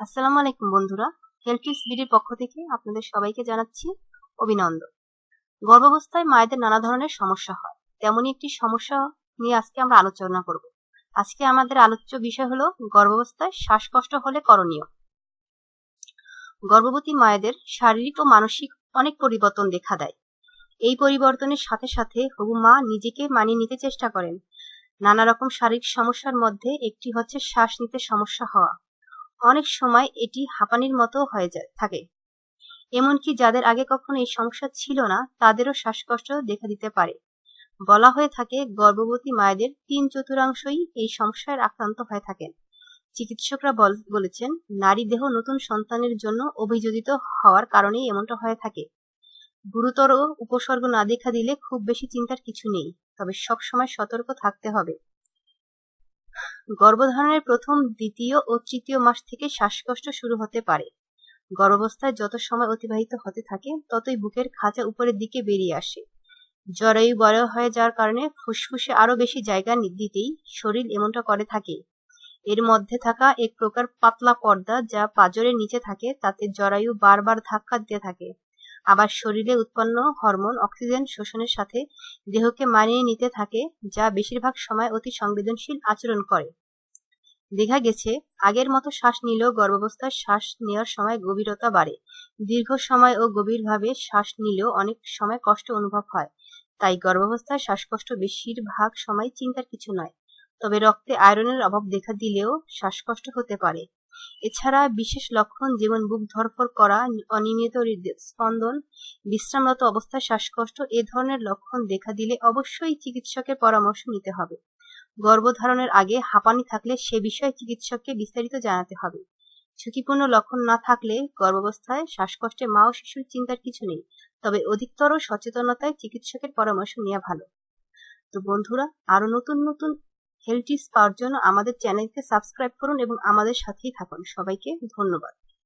আসসালামু আলাইকুম, বন্ধুরা। হেলথিস বিডির পক্ষ থেকে আপনাদের সবাইকে জানাচ্ছি অভিনন্দন। গর্ভাবস্থায় মায়েদের নানা ধরনের সমস্যা হয়। তেমনই একটি সমস্যা নিয়ে আজকে আমরা আলোচনা করব। আজকে আমাদের আলোচ্য বিষয় হলো গর্ভাবস্থায় শ্বাসকষ্ট হলে করণীয়। গর্ভবতী মায়েদের শারীরিক ও মানসিক অনেক পরিবর্তন দেখা দেয়। এই পরিবর্তনের সাথে সাথে হবু মা নিজেকে মানিয়ে নিতে চেষ্টা করেন। নানা রকম শারীরিক সমস্যার মধ্যে একটি হচ্ছে শ্বাস নিতে সমস্যা হওয়া। অনেক সময় এটি হাঁপানির মতো হয়ে যায়, থাকে। এমনকি যাদের আগে কখনো এই সমস্যা ছিল না, তাদেরও শ্বাসকষ্ট দেখা দিতে পারে। বলা হয়ে থাকে, গর্ভবতী মায়েদের তিন চতুর্থাংশই এই সমস্যায় আক্রান্ত হয়ে থাকেন। চিকিৎসকরা বলেছেন, নারী দেহ নতুন সন্তানের জন্য অভিযোজিত হওয়ার কারণেই এমনটা হয়ে থাকে। গুরুতর উপসর্গ না দেখা দিলে খুব বেশি চিন্তার কিছু নেই, তবে সবসময় সতর্ক থাকতে হবে। গর্ভধারণের প্রথম, দ্বিতীয় ও তৃতীয় মাস থেকে শ্বাসকষ্ট শুরু হতে পারে। গর্ভাবস্থায় যত সময় অতিবাহিত হতে থাকে, ততই বুকের খাঁচা উপরের দিকে বেরিয়ে আসে। জরায়ু বড় হয়ে যাওয়ার কারণে ফুসফুসে আরও বেশি জায়গা দিতেই শরীর এমনটা করে থাকে। এর মধ্যে থাকা এক প্রকার পাতলা পর্দা যা পাজরের নিচে থাকে, তাতে জরায়ু বারবার ধাক্কা দিতে থাকে। আবার শরীরে উৎপন্ন হরমোন, অক্সিজেন শোষণের সাথে দেহকে মানিয়ে নিতে থাকে, যা বেশিরভাগ সময় অতি সংবেদনশীল আচরণ করে। দেখা গেছে, আগের মতো শ্বাস নিলেও গর্ভাবস্থায় শ্বাস নেওয়ার সময় গভীরতা বাড়ে। দীর্ঘ সময় ও গভীরভাবে শ্বাস নিলেও অনেক সময় কষ্ট অনুভব হয়। তাই গর্ভাবস্থায় শ্বাসকষ্ট বেশিরভাগ সময় চিন্তার কিছু নয়। তবে রক্তে আয়রনের অভাব দেখা দিলেও শ্বাসকষ্ট হতে পারে। এছাড়া বিশেষ লক্ষণ যেমন বুক ধরফর করা, অনিয়মিত স্পন্দন বিশ্রামরত অবস্থায় শ্বাসকষ্ট, এ ধরনের লক্ষণ দেখা দিলে অবশ্যই চিকিৎসকের পরামর্শ নিতে হবে। গর্ভধারণের আগে হাঁপানি থাকলে সে বিষয়ে চিকিৎসককে বিস্তারিত জানাতে হবে। ঝুঁকিপূর্ণ লক্ষণ না থাকলে গর্ভাবস্থায় শ্বাসকষ্টে মা ও শিশুর চিন্তার কিছু নেই, তবে অধিকতর সচেতনতায় চিকিৎসকের পরামর্শ নেওয়া ভালো। তো বন্ধুরা আরও নতুন নতুন হেলথ টিপস পাওয়ার জন্য আমাদের চ্যানেলকে সাবস্ক্রাইব করুন এবং আমাদের সাথেই থাকুন। সবাইকে ধন্যবাদ।